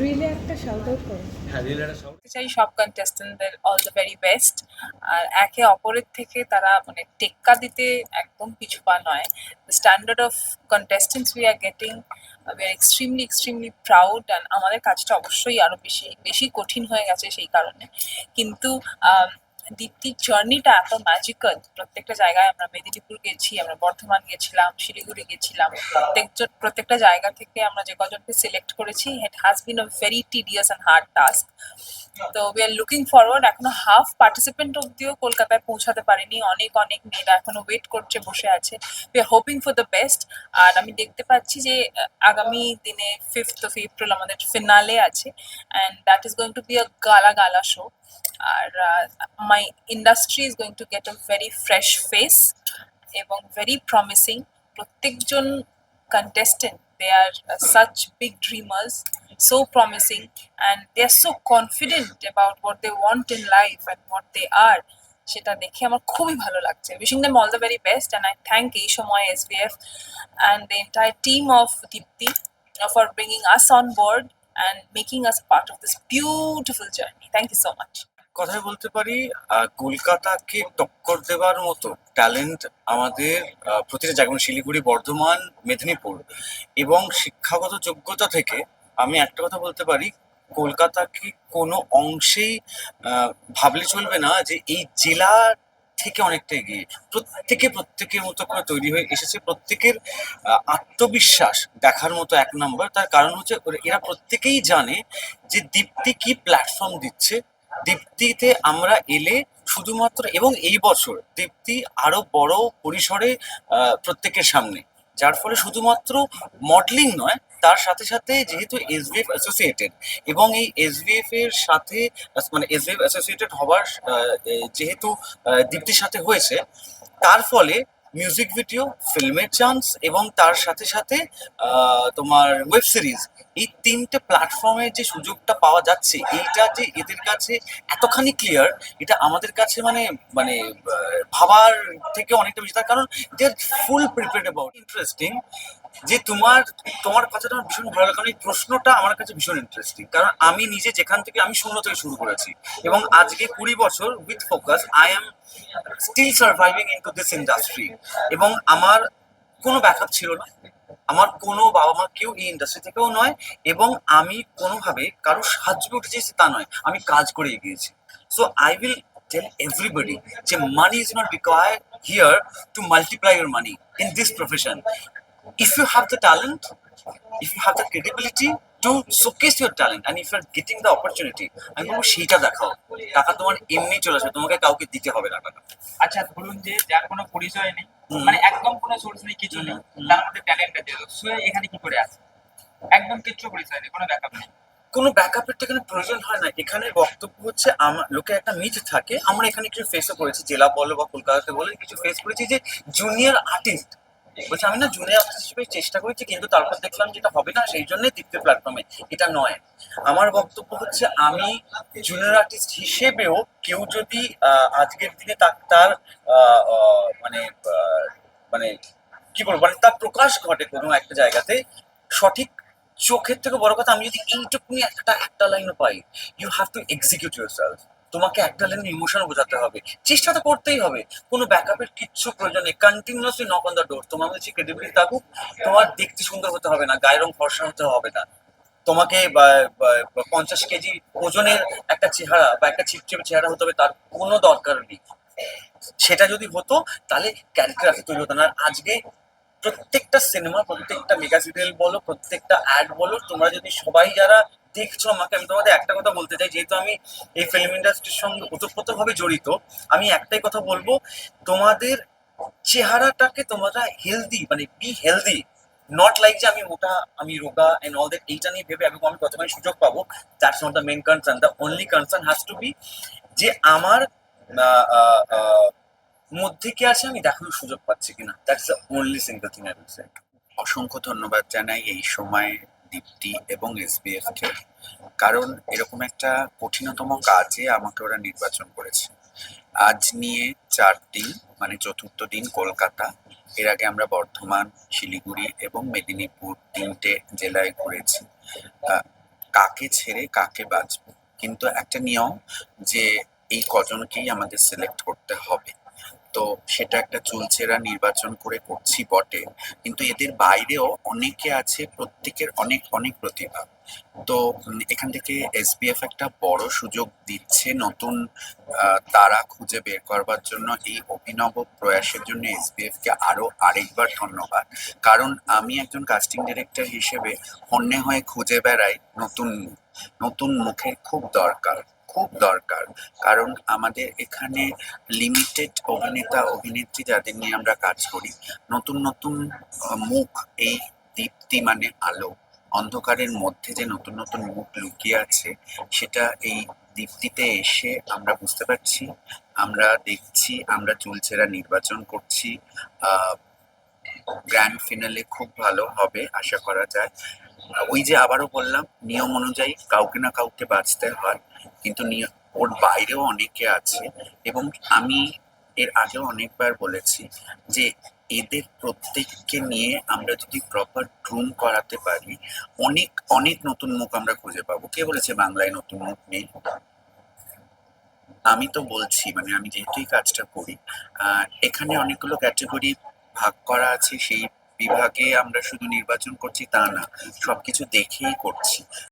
Relay একটা shout out করো। হ্যাঁ চাই সব কন্টেস্টেন্টদের অল দ্য ভেরি বেস্ট আর একে অপরের থেকে তারা মানে টেক্কা দিতে একদম পিছু পা নয়। The standard of contestants we are getting we are extremely extremely proud and আমাদের কাজটা অবশ্যই আরও বেশি বেশি কঠিন হয়ে গেছে সেই কারণে। কিন্তু দীপ্তির জার্নিটা এত ম্যাজিক্যাল প্রত্যেকটা জায়গায় আমরা মেদিনীপুর গেছি, আমরা বর্ধমান গেছিলাম, শিলিগুড়ি গেছিলাম। প্রত্যেকজন, প্রত্যেকটা জায়গা থেকে আমরা যে কজনকে সিলেক্ট করেছি it has been a very tedious and hard task তো উই আর লুকিং ফরওয়ার্ড এখনও হাফ পার্টিসিপেন্ট অব্দিও কলকাতায় পৌঁছাতে পারিনি। অনেক অনেক মেয়েরা এখনও ওয়েট করছে বসে আছে। We are hoping for the best আর আমি দেখতে পাচ্ছি যে আগামী দিনে ফিফথ অফ এপ্রিল আমাদের ফিনালে আছে। And that is going to be a gala gala show R my industry is going to get a very fresh face এবং very promising প্রত্যেকজন they are uh, such big dreamers so promising and they are so confident about what they want in life and what they are, সেটা দেখে আমার খুবই ভালো লাগছে। Wishing them all the very best and I thank এই সময় S B F and the entire team of Deepti for bringing us on board and making us part of this beautiful journey thank you so much কথায় বলতে পারি কলকাতাকে টক্কর দেওয়ার মতো talent আমাদের প্রতিটা জায়গা শিলিগুড়ি, বর্ধমান, মেদিনীপুর এবং শিক্ষাগত যোগ্যতা থেকে আমি একটা কথা বলতে পারি কলকাতাকে কোনো অংশেই ভাবলে চলবে না যে এই জেলা থেকে অনেকটা এগিয়ে। প্রত্যেকে প্রত্যেকের মতো করে তৈরি হয়ে এসেছে, প্রত্যেকের আত্মবিশ্বাস দেখার মতো এক নম্বর। তার কারণ হচ্ছে এরা প্রত্যেকেই জানে যে দীপ্তি কি প্ল্যাটফর্ম দিচ্ছে। দীপ্তিতে আমরা এলে শুধুমাত্র, এবং এই বছর দীপ্তি আরও বড় পরিসরে প্রত্যেকের সামনে। যার ফলে শুধুমাত্র মডেলিং নয়, তার সাথে সাথে যেহেতু এসবিএফ অ্যাসোসিয়েটেড এবং এই এসবিএফ এর সাথে মানে এসবিএফ অ্যাসোসিয়েটেড হবার যেহেতু দীপ্তির সাথে হয়েছে, তার ফলে মিউজিক ভিডিও ফিল্মের চান্স এবং তার সাথে সাথে তোমার ওয়েব সিরিজ এই তিনটে প্ল্যাটফর্মের যে সুযোগটা পাওয়া যাচ্ছে, এইটা যে এদের কাছে এতখানি ক্লিয়ার এটা আমাদের কাছে মানে মানে ভাবার থেকে অনেকটা বেশি, তার কারণ they full prepared about interesting যে তোমার তোমার কথাটা আমার ভীষণ ভালো লাগে, কারণ এই প্রশ্নটা আমার কাছে ভীষণ ইন্টারেস্টিং কারণ আমি নিজে যেখান থেকে, আমি শূন্য থেকে শুরু করেছি। এবং আজকে কুড়ি বছর with focus I am still surviving in to this industry এবং আমার কোনো ব্যাকআপ ছিল না। আমার কোনো বাবা মা কেউ এই ইন্ডাস্ট্রি থেকেও নয়। এবং আমি কোনোভাবে কারও সাহায্য উঠে চেয়েছি তা নয়। আমি কাজ করে এগিয়েছি। So I will tell everybody যে money is not require here to multiply your money in this profession if you have the talent, if you have the credibility to showcase your talent, and if you're getting the opportunity, আমি বলব সেইটা দেখাও। টাকা তোমার এমনি চলে আসবে তোমাকে কাউকে দিতে হবে টাকা। আচ্ছা ধরুন যে যার কোনো পরিচয় নেই। মানে একদম কোনো সোর্স নেই কিছু নেই তার মধ্যে ট্যালেন্ট আছে। সে এখানে কি করে আসে একদম কিচ্ছু পরিচয় নেই কোনো ব্যাকআপ নেই। কোনো ব্যাকআপের তো এখানে প্রয়োজন হয় না। এখানে বক্তব্য হচ্ছে আমার লোকে একটা মিথ থাকে। আমরা এখানে কিছু ফেসও করেছি জেলা বলো বা কলকাতাতে বলে কিছু ফেস করেছি যে জুনিয়র আর্টিস্ট বলছে, আমি না জুনিয়র হিসেবে চেষ্টা করেছি, কিন্তু তারপর দেখলাম যেটা হবে না, সেই জন্যই দীপ্তি প্ল্যাটফর্মে এটা নয়। আমার বক্তব্য হচ্ছে, আমি জুনিয়র আর্টিস্ট হিসেবেও কেউ যদি আজকের দিনে তার মানে মানে কি বলব মানে তার প্রকাশ ঘটে কোনো একটা জায়গাতে, সঠিক চোখের থেকে বড় কথা, আমি যদি এইটুকুনি একটা একটা লাইনও পাই you have to execute your self তোমাকে একটা লাইন ইমোশন বোঝাতে হবে। চেষ্টা তো করতেই হবে। কোনো ব্যাকআপের কিচ্ছু প্রয়োজন নেই। Continuously knock on the door তোমার মধ্যে ক্রেডিবিলিটি থাকুক, তোমার দেখতে সুন্দর হতে হবে না। গায়ের রং ফর্সা হতে হবে না। তোমাকে পঞ্চাশ কেজি ওজনের একটা চেহারা বা একটা ছিপছিপে চেহারা হতে হবে, তার কোনো দরকার নেই। সেটা যদি হতো, তাহলে আজকে তৈরি হতো না। আজকে প্রত্যেকটা সিনেমা প্রত্যেকটা মেগা সিরিয়াল বলো, প্রত্যেকটা অ্যাড বলো, তোমরা যদি সবাই যারা দেখছ আমাকে, আমি তোমাদের একটা কথা বলতে চাই, যেহেতু আমি এই ফিল্ম ইন্ডাস্ট্রির সঙ্গে ওতপ্রোতভাবে জড়িত, আমি একটাই কথা বলব, তোমাদের চেহারাটাকে তোমরা হেলদি মানে বি হেলদি নট লাইক যে আমি মোটা, আমি রোগা এন্ড অল দ্যাট এইটা নিয়ে ভেবে আমি আমি কতখানি সুযোগ পাবো। That's not the main concern the only concern has to be যে আমার মধ্যে কি আছে আমি দেখানোর সুযোগ পাচ্ছি কিনা। That's the only single thing I will say অসংখ্য ধন্যবাদ জানাই এই সময়। দীপ্তি এবং এসবিএফ কে। কারণ এরকম একটা কঠিনতম কাজে আমাকে ওরা নির্বাচন করেছে। আজ নিয়ে চার দিন মানে চতুর্থ দিন কলকাতা। এর আগে আমরা বর্ধমান, শিলিগুড়ি এবং মেদিনীপুর তিনটে জেলায় ঘুরেছি। কাকে ছেড়ে কাকে বাঁচবো? কিন্তু একটা নিয়ম যে এই কজনকেই আমাদের সিলেক্ট করতে হবে। তো সেটা একটা চুলচেরা নির্বাচন করে করছি বটে। কিন্তু এদের বাইরেও অনেকে আছে, প্রত্যেকের অনেক অনেক প্রতিভা। তো এখান থেকে এসবিএফ একটা বড় সুযোগ দিচ্ছে নতুন তারা খুঁজে বের করবার জন্য। এই অভিনব প্রয়াসের জন্য এসবিএফ কে আরও আরেকবার ধন্যবাদ। কারণ আমি একজন কাস্টিং ডিরেক্টর হিসেবে হন্যে হয়ে খুঁজে বেড়াই নতুন নতুন মুখের খুব দরকার। খুব দরকার। কারণ আমাদের এখানে লিমিটেড অভিনেতা, অভিনেত্রী যাদের নিয়ে আমরা কাজ করি, নতুন নতুন মুখ এই দীপ্তি মানে আলো। অন্ধকারের মধ্যে যে নতুন নতুন মুখ লুকিয়ে আছে, সেটা এই দীপ্তিতে এসে আমরা বুঝতে পারছি। আমরা দেখছি, আমরা চুলচেরা নির্বাচন করছি। গ্র্যান্ড ফিনালে খুব ভালো হবে, আশা করা যায়। ওই যে আবারও বললাম, নিয়ম অনুযায়ী কাউকে না কাউকে বাঁচতে হয়, কিন্তু ওর বাইরেও অনেকে আছে এবং আমি এর আগেও অনেকবার বলেছি যে এদের প্রত্যেককে নিয়ে আমরা যদি প্রপার গ্রুম করাতে পারি, অনেক অনেক নতুন মুখ আমরা খুঁজে পাবো। কে বলেছে বাংলায় নতুন মুখ নেই? আমি তো বলছি মানে আমি যেহেতু এই কাজটা করি এখানে অনেকগুলো ক্যাটাগরি ভাগ করা আছে, সেই বিভাগে আমরা শুধু নির্বাচন করছি তা না সবকিছু দেখেই করছি।